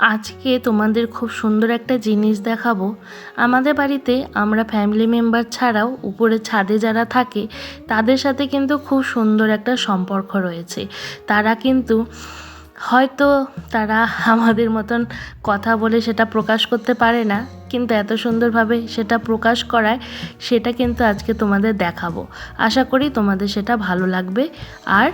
আজকে তোমাদের খুব সুন্দর একটা জিনিস দেখাবো। আমাদের বাড়িতে আমরা ফ্যামিলি মেম্বার ছাড়াও উপরে ছাদে যারা থাকে, তাদের সাথে কিন্তু খুব সুন্দর একটা সম্পর্ক রয়েছে। তারা কিন্তু হয়তো তারা আমাদের মতন কথা বলে সেটা প্রকাশ করতে পারে না, কিন্তু এত সুন্দরভাবে সেটা প্রকাশ করায় সেটা কিন্তু আজকে তোমাদের দেখাবো। আশা করি তোমাদের সেটা ভালো লাগবে। আর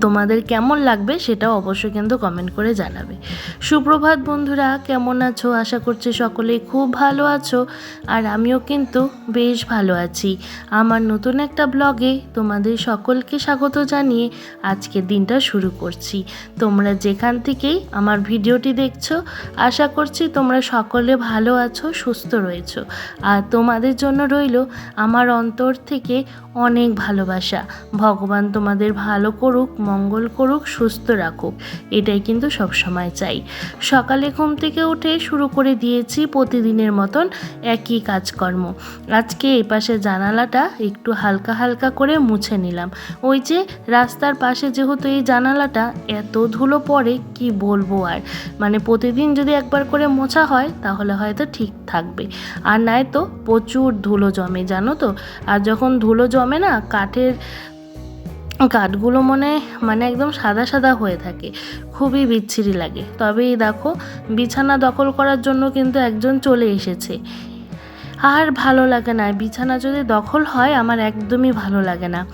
তোমাদের কেমন লাগবে সেটাও অবশ্যই কিন্তু কমেন্ট করে জানাবে। সুপ্রভাত বন্ধুরা, কেমন আছো? আশা করছি সকলেই খুব ভালো আছো আর আমিও কিন্তু বেশ ভালো আছি। আমার নতুন একটা ব্লগে তোমাদের সকলকে স্বাগত জানিয়ে আজকের দিনটা শুরু করছি। তোমরা যেখান থেকেই আমার ভিডিওটি দেখছ, আশা করছি তোমরা সকলে ভালো আছো, সুস্থ রয়েছো। আর তোমাদের জন্য রইল আমার অন্তর থেকে অনেক ভালোবাসা। ভগবান তোমাদের ভালো করুক মঙ্গল করুক, সুস্থ রাখুক, এটাই কিন্তু সবসময় চাই। সকালে ঘুম থেকে উঠে শুরু করে দিয়েছি প্রতিদিনের মতন একই কাজকর্ম। আজকে এই পাশে জানালাটা একটু হালকা হালকা করে মুছে নিলাম। ওই যে রাস্তার পাশে যেহেতু এই জানালাটা, এত ধুলো পড়ে, কি বলব আর? মানে প্রতিদিন যদি একবার করে মোছা হয়, তাহলে হয়তো ঠিক থাকবে। আর নয় তো প্রচুর ধুলো জমে, জানো তো? আর যখন ধুলো জমে না, কাঠের কাঠগুলো মনে মানে একদম সাদা সাদা হয়ে থাকে। খুবই বিচ্ছিরি লাগে। তবেই দেখো, বিছানা দখল করার জন্য কিন্তু একজন চলে এসেছে। আর ভালো লাগে না। বিছানা যদি দখল হয়, আমার একদমই ভালো লাগে না।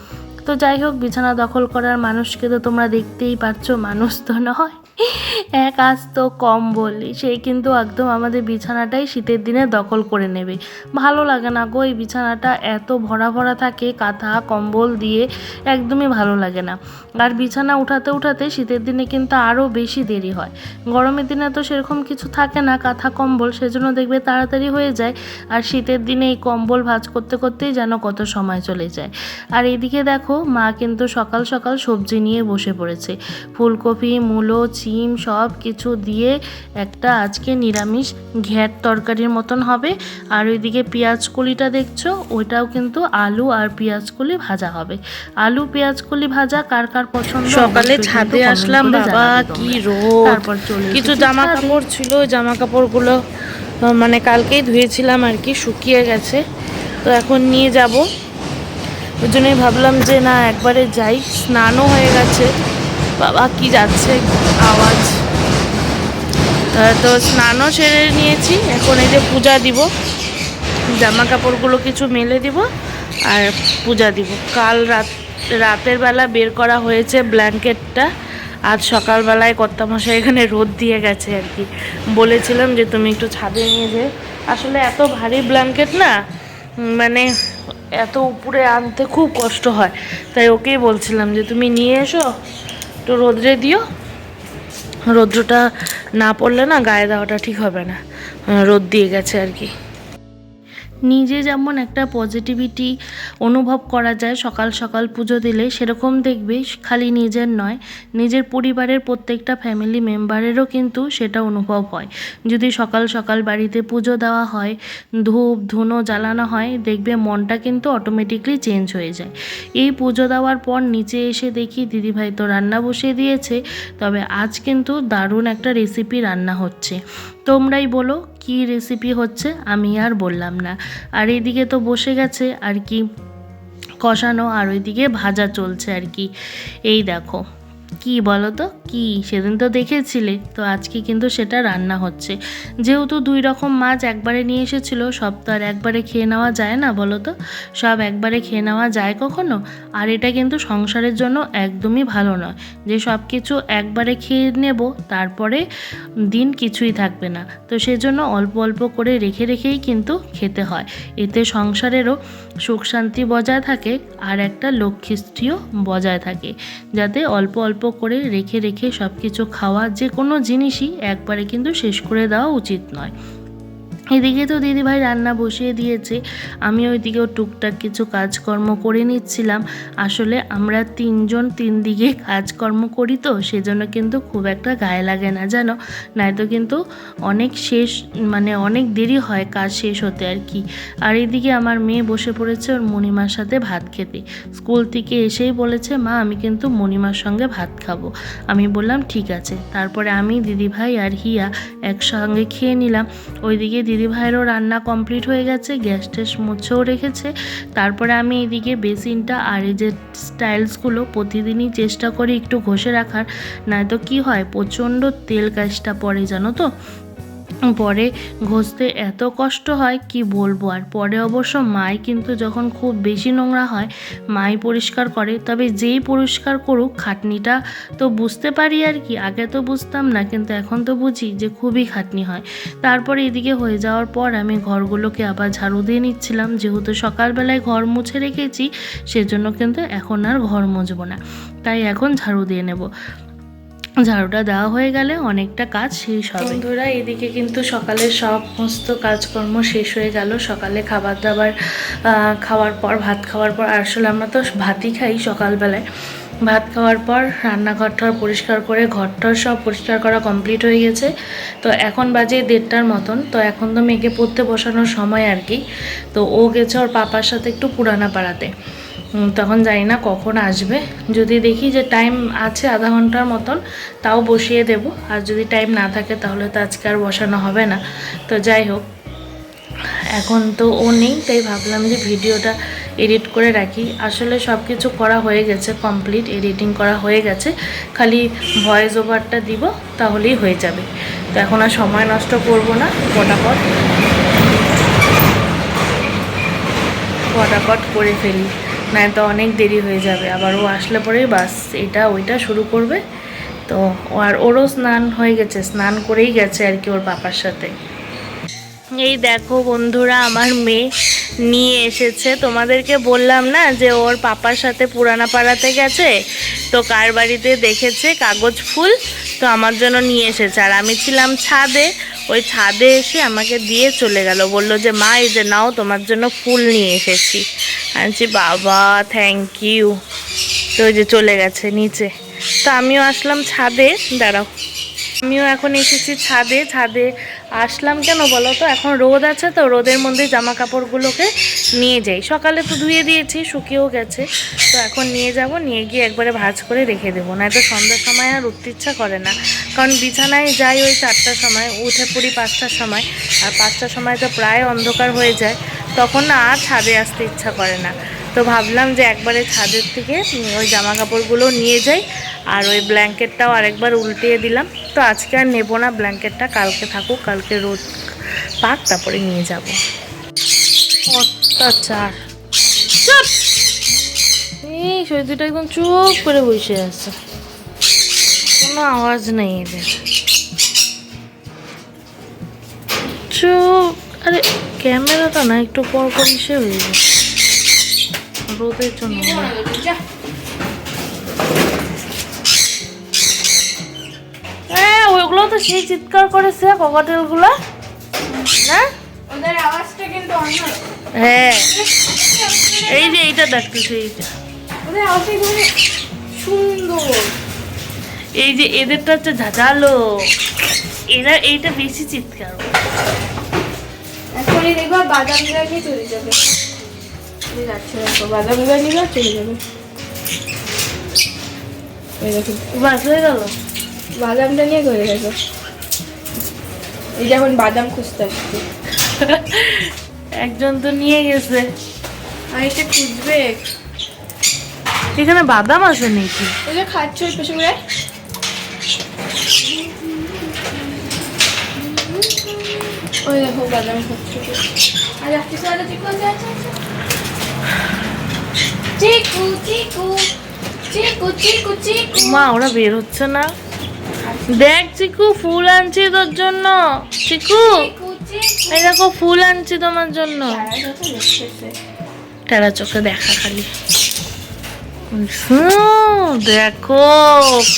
তো যাই হোক, বিছানা দখল করার মানুষকে তো তোমরা দেখতেই পাচ্ছ, মানুষ তো নয়। এক আস্ত কম্বল সেই কিন্তু একদম আমাদের বিছানাটাই শীতের দিনে দখল করে নেবে। ভালো লাগে না গো, এই বিছানাটা এত ভরা ভরা থাকে, কাঁথা, কম্বল দিয়ে একদমই ভালো লাগে না। আর বিছানা উঠাতে উঠাতে শীতের দিনে কিন্তু আরও বেশি দেরি হয়। গরমের দিনে তো সেরকম কিছু থাকে না, কাঁথা, কম্বল, সেজন্য দেখবে তাড়াতাড়ি হয়ে যায়। আর শীতের দিনে এই কম্বল ভাজ করতে করতেই যেন কত সময় চলে যায়। আর এদিকে দেখো, মা কিন্তু সকাল সকাল সবজি নিয়ে বসে পড়েছে। ফুলকপি, মূলো সিম সব কিছু দিয়ে একটা আজকে নিরামিষ ঘ্যাট তরকারির মতন হবে। আর ওইদিকে পেঁয়াজ কলিটা দেখছ? ওইটাও কিন্তু আলু আর পেঁয়াজ কলি ভাজা হবে। আলু পেঁয়াজ কলি ভাজা কার কার পছন্দ সকালে ছাদে আসলাম বাবা কি। রোদ। তারপর চলে কিছু জামা কাপড় ছিল ওই জামা কাপড়গুলো মানে কালকেই ধুয়েছিলাম আর কি শুকিয়ে গেছে। তো এখন নিয়ে যাব। ওই জন্যই ভাবলাম যে না একবারে যাই। স্নানও হয়ে গেছে। বাবা কি যাচ্ছে? আওয়াজ। তো স্নানও সেরে নিয়েছি এখন এই যে পূজা দিব জামা কাপড়গুলো কিছু মেলে দিব আর পূজা দিব। কাল রাত রাতের বেলা বের করা হয়েছে ব্ল্যাঙ্কেটটা আজ সকালবেলায় কর্তামশাই এখানে রোদ দিয়ে গেছে আর কি। বলেছিলাম যে তুমি একটু ছাদে নিয়ে যে আসলে এত ভারী ব্ল্যাঙ্কেট না মানে এত উপরে আনতে খুব কষ্ট হয়। তাই ওকেই বলছিলাম যে তুমি নিয়ে এসো একটু রোদ্রে দিও। রৌদ্রটা না পড়লে না গায়ে দেওয়াটা ঠিক হবে না। রোদ দিয়ে গেছে আর কি। নিজে যেমন একটা পজিটিভিটি অনুভব করা যায়, সকাল সকাল পুজো দিলে সেরকম দেখবে, খালি নিজের নয়, নিজের পরিবারের প্রত্যেকটা ফ্যামিলি মেম্বারেরও কিন্তু সেটা অনুভব হয়। যদি সকাল সকাল বাড়িতে পুজো দেওয়া হয়, ধূপ, ধুনো জ্বালানো হয়, দেখবে মনটা কিন্তু অটোমেটিকলি চেঞ্জ হয়ে যায়। এই পুজো দেওয়ার পর নিচে এসে দেখি, দিদিভাই তো রান্না বসিয়ে দিয়েছে। তবে আজ কিন্তু দারুণ একটা রেসিপি রান্না হচ্ছে। তোমরাই বলো কি রেসিপি হচ্ছে আমি আর বললাম না। আর এদিকে তো বসে গেছে আর কি কষানো, আর ওইদিকে ভাজা চলছে আর কি। এই দেখো। কি বলো তো কি? সেদিন তো দেখেছিলে। তো আজকে কিন্তু সেটা রান্না হচ্ছে। যেহেতু দুই রকম মাছ একবারে নিয়ে এসেছিল, সব তো আর একবারে খেয়ে নেওয়া যায় না বলো তো সব একবারে খেয়ে নেওয়া যায় কখনো? আর এটা কিন্তু সংসারের জন্য একদমই ভালো নয়। যে সব কিছু একবারে খেয়ে নেব, তারপরে দিন কিছুই থাকবে না। তো সেজন্য অল্প অল্প করে রেখে রেখেই কিন্তু খেতে হয়। এতে সংসারেরও সুখ শান্তি বজায় থাকে, আর একটা লক্ষ্মীষ্টিও বজায় থাকে। যাতে অল্প অল্প করে রেখে রেখে সব কিছু খাওয়া যে কোনো জিনিসই একবারে কিন্তু শেষ করে দেওয়া উচিত নয়। এদিকে তো দিদিভাই রান্না বসিয়ে দিয়েছে। আমি ওইদিকেও টুকটাক কিছু কাজকর্ম করে নিচ্ছিলাম। আসলে আমরা তিনজন তিন দিকে কাজকর্ম করি তো, সেজন্য কিন্তু খুব একটা গায়ে লাগে না, জানো? নয়তো কিন্তু অনেক শেষ মানে অনেক দেরি হয় কাজ শেষ হতে আর কি। আর এদিকে আমার মেয়ে বসে পড়েছে ওর মণিমার সাথে ভাত খেতে। স্কুল থেকে এসেই বলেছে, মা, আমি কিন্তু মণিমার সঙ্গে ভাত খাব। আমি বললাম, ঠিক আছে। তারপরে আমি, দিদিভাই আর হিয়া একসঙ্গে খেয়ে নিলাম। ওইদিকে দিদিভাইয়েরও রান্না কমপ্লিট হয়ে গেছে গ্যাস ট্যাস মুছেও রেখেছে। তারপরে আমি এদিকে বেসিনটা আর এই যে স্টাইলসগুলো প্রতিদিনই চেষ্টা করি একটু ঘষে রাখার। নয়তো কি হয়, প্রচণ্ড তেল কাজটা পড়ে, জানো তো? পরে ঘষতে এত কষ্ট হয়, কি বলব? আর পরে অবশ্য মাই কিন্তু যখন খুব বেশি নোংরা হয়, মাই পরিষ্কার করে। তবে যেই পরিষ্কার করুক, খাটনিটা তো বুঝতে পারি আর কি। আগে তো বুঝতাম না, কিন্তু এখন তো বুঝি যে খুবই খাটনি হয়। তারপরে এদিকে হয়ে যাওয়ার পর আমি ঘরগুলোকে আবার ঝাড়ু দিয়ে নিচ্ছিলাম। যেহেতু সকালবেলায় ঘর মুছে রেখেছি, সেজন্য কিন্তু এখন আর ঘর মুছবো না। তাই এখন ঝাড়ু দিয়ে নেব। ঝাড়ুটা দেওয়া হয়ে গেলে অনেকটা কাজ শেষ হবে। বন্ধুরা, এদিকে কিন্তু সকালে সমস্ত কাজকর্ম শেষ হয়ে গেল। সকালে খাবার দাবার খাওয়ার পর, ভাত খাওয়ার পর আসলে আমরা তো ভাতই খাই সকালবেলায়। ভাত খাওয়ার পর রান্নাঘরটার পরিষ্কার করে ঘরটার সব পরিষ্কার করা কমপ্লিট হয়ে গেছে। তো এখন বাজে দেড়টার মতন। তো এখন তো মেয়েকে পড়তে বসানোর সময় আর কি। তো ও গেছে ওর পাপার সাথে একটু পুরানা পাড়াতে। তখন জানি না কখন আসবে। যদি দেখি যে টাইম আছে আধা ঘণ্টার মতন, তাও বসিয়ে দেব। আর যদি টাইম না থাকে তাহলে তো আজকে আর বসানো হবে না। তো যাই হোক, এখন তো ও নেই, তাই ভাবলাম যে ভিডিওটা এডিট করে রাখি। আসলে সব কিছু করা হয়ে গেছে কমপ্লিট এডিটিং করা হয়ে গেছে। খালি ভয়েস ওভারটা দিব, তাহলেই হয়ে যাবে। তো এখন আর সময় নষ্ট করব না, ফটাফট। ফটাফট করে ফেলি না তো অনেক দেরি হয়ে যাবে। আবার ও আসলে পরেই বাস, এটা ওইটা শুরু করবে। তো আর ওরও স্নান হয়ে গেছে, স্নান করেই গেছে আর কি ওর পাপার সাথে। এই দেখো বন্ধুরা, আমার মেয়ে নিয়ে এসেছে। তোমাদেরকে বললাম না যে ওর পাপার সাথে পুরানা পাড়াতে গেছে? তো কার বাড়িতে দেখেছে? কাগজ ফুল তো আমার জন্য নিয়ে এসেছে। আর আমি ছিলাম ছাদে। ওই ছাদে এসে আমাকে দিয়ে চলে গেল। বলল যে, মা, এই যে নাও, তোমার জন্য ফুল নিয়ে এসেছি। আমি বাবা থ্যাংক ইউ তো ওই যে চলে গেছে নিচে। তো আমিও আসলাম ছাদে। দাঁড়াও। আমিও এখন এসেছি ছাদে। ছাদে আসলাম কেন বলো তো? এখন রোদ আছে তো, রোদের মধ্যে জামা কাপড়গুলোকে নিয়ে যাই। সকালে তো ধুয়ে দিয়েছি, শুকিয়েও গেছে। তো এখন নিয়ে যাব, নিয়ে গিয়ে একবারে ভাঁজ করে রেখে দেবো। নয়তো সন্ধ্যার সময় আর উঠতে ইচ্ছা করে না। কারণ বিছানায় যাই ওই চারটার সময়, উঠে পড়ি পাঁচটার সময়। আর পাঁচটার সময় তো প্রায় অন্ধকার হয়ে যায়। তখন না আর ছাদে আসতে ইচ্ছা করে না। তো ভাবলাম যে একবারে ছাদের থেকে ওই জামা কাপড়গুলো নিয়ে যাই, আর ওই ব্ল্যাঙ্কেটটাও আরেকবার উল্টিয়ে দিলাম। তো আজকে আর নেব না, ব্ল্যাঙ্কেটটা কালকে থাকুক, কালকে রোদ পাক, তারপরে নিয়ে যাব। অত্যাচার। এই সৈদুটা একদম চুপ করে বসে আছে। কোনো আওয়াজ নেই এদের। চুপ! আরে, ক্যামেরাটা না, একটু পর পর হয়ে যায় রোদের জন্য হ্যাঁ ওইগুলো তো সেই চিৎকার করেছে ককাটেলগুলো না? ওদের আওয়াজটা কিন্তু অন্য হ্যাঁ। এই যে এইটা ডাকতেছে এইটা। ওদের আওয়াজটা সুন্দর। এই যে এদেরটা হচ্ছে ঝাঁঝালো। এরা এইটা বেশি চিৎকার করে। এখনই দেখবা বাদাম চলে যাবে। যাচ্ছে বাদাম গাছ নিয়ে চলে যাবে এই দেখো। বাস হয়ে গেল? বাদামটা নিয়ে করে দেখো এই যেমন বাদাম খুঁজতে আসছে। একজন তো নিয়ে গেছে। আর এটা খুঁজবে। এখানে বাদাম আছে নাকি? ওই যে খাচ্ছ ওই পেছনে করে ওই দেখো বাদাম খাচ্ছে আর আর চিকু আছে চিকু চিকু চিকু চিকু চিকু মা ওরা বের হচ্ছে না। দেখ চিকু ফুল আনছি তোর জন্য। চিকু এই দেখো ফুল আনছি তোমার জন্য। তারা চোখে দেখা খালি। দেখো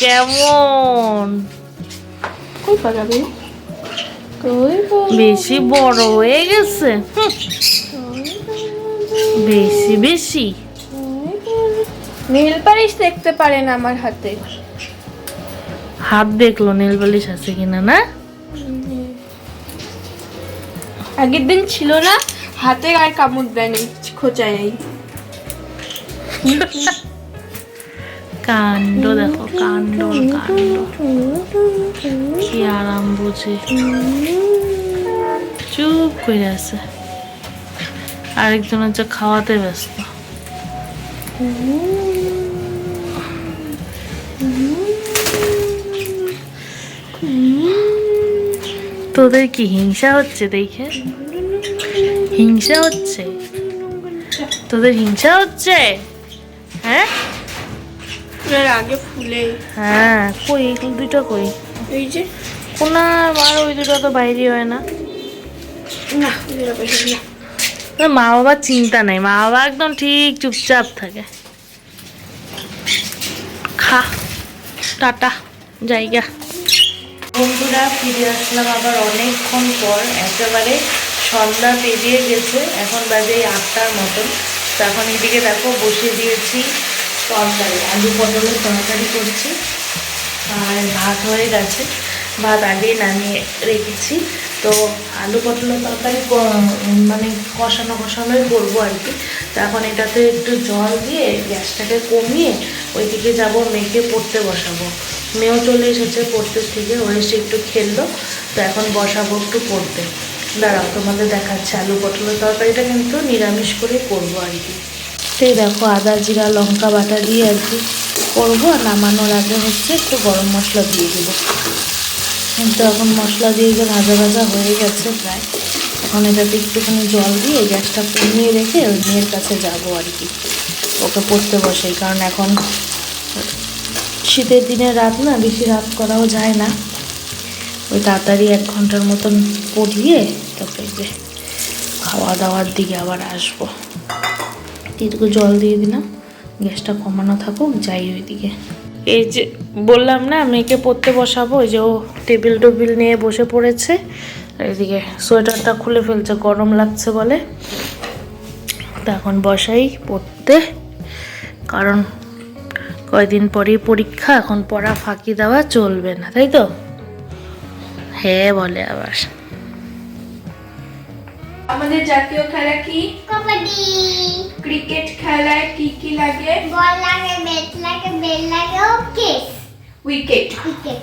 কেমন। বেশি বড় হয়ে গেছে। বেশি বেশি। নীল পালিশ দেখতে পারেন আমার হাতে। হাত দেখল নীল পালিশ আছে কিনা না? আগের দিন ছিল না হাতে আর কামড় দেয়নি খোঁচায় নেই। কাণ্ড দেখো কাণ্ড কাণ্ড। কি আরাম বুঝে। চুপ করে আছে। আরেকজন হচ্ছে খাওয়াতে ব্যস্ত। তোদের কি হিংসা হচ্ছে দেখে? হিংসা হচ্ছে? তোদের হিংসা হচ্ছে? হ্যাঁ? ফুলের আগে ফুলে হ্যাঁ কই? দুটো কই? এই যে। কোনা আর ওই দুটো তো বাইরে হয় না। না মা বাবার চিন্তা নেই। মা বাবা একদম ঠিক চুপচাপ থাকে। খা। টাটা। জায়গা। বন্ধুরা, ফিরে আসলাম আবার অনেকক্ষণ পর। একেবারে সন্ধ্যা পেরিয়ে গেছে। এখন বাজে আটটার মতন। তো এখন এদিকে দেখো, বসিয়ে দিয়েছি তরকারি। আলু পটলের তরকারি করছি। আর ভাত হয়ে গেছে। ভাত আগে নামিয়ে রেখেছি। তো আলু পটলের তরকারি মানে কষানো কষানোই করব আর কি। তো এখন এটাতে একটু জল দিয়ে গ্যাসটাকে কমিয়ে ওইদিকে যাব মেখে পড়তে বসাবো। মেয়েও চলে এসেছে পড়তে থেকে, ও এসে একটু খেললো। তো এখন বসাবো একটু পড়তে। দাঁড়াও, তোমাদের দেখাচ্ছে আলু পটলের তরকারিটা কিন্তু নিরামিষ করে করব আর কি। সেই দেখো আদা জিরা, লঙ্কা বাটা দিয়ে আর কি করব। নামানোর আগে হচ্ছে একটু গরম মশলা দিয়ে দেবো। কিন্তু এখন মশলা দিয়ে যে ভাজা ভাজা হয়ে গেছে প্রায়, এখন এটাতে একটুখানি জল দিয়ে গ্যাসটা কমিয়ে রেখে ওই মেয়ের কাছে যাব আর কি। ওকে পড়তে বসাই, কারণ এখন শীতের দিনে রাত না, বেশি রাত করাও যায় না। ওই তাড়াতাড়ি এক ঘণ্টার মতন পড়িয়ে তারপরে যে খাওয়া দাওয়ার দিকে আবার আসব। এটুকু জল দিয়ে দিলাম, গ্যাসটা কমানো থাকুক, যাই ওইদিকে। এই যে বললাম না মেয়েকে পড়তে বসাবো ওই যে ও টেবিল টেবিল নিয়ে বসে পড়েছে। এদিকে সোয়েটারটা খুলে ফেলছে গরম লাগছে বলে। তা এখন বসাই পড়তে কারণ কয়দিন পরেই পরীক্ষা এখন পড়া ফাঁকি দেওয়া চলবে না তাই তো? হ্যাঁ বলে আবার। আমাদের জাতীয় খেলা কি? কবাডি। ক্রিকেট খেলায় কি কি লাগে? বল লাগে ব্যাট লাগে বেল লাগে ওকে উইকেট ক্রিকেট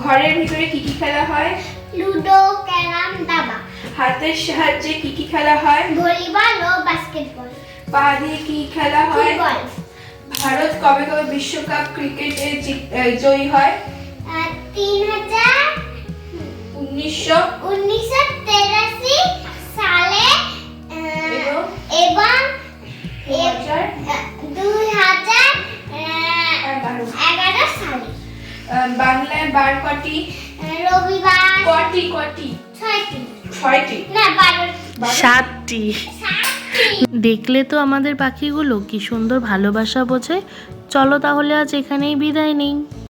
ঘরের ভিতরে কি কি খেলা হয়? লুডো ক্যারাম দাবা হাতের সাহায্যে কি কি খেলা হয়? ভলিবল ও বাস্কেটবল পা দিয়ে কি খেলা হয়? ফুটবল ভারত কবে কবে বিশ্বকাপ ক্রিকেটে জয়ী হয়? তিন হাজার উনিশশো উনিশশো বার কটি? রবিবার। কটি কটি? ছয়টি। ছয়টি? না বারো। সাতটি। সাতটি। দেখলে তো আমাদের পাখিগুলো কি সুন্দর ভালোবাসা বোঝে। চলো তাহলে আজ এখানেই বিদায় নিই।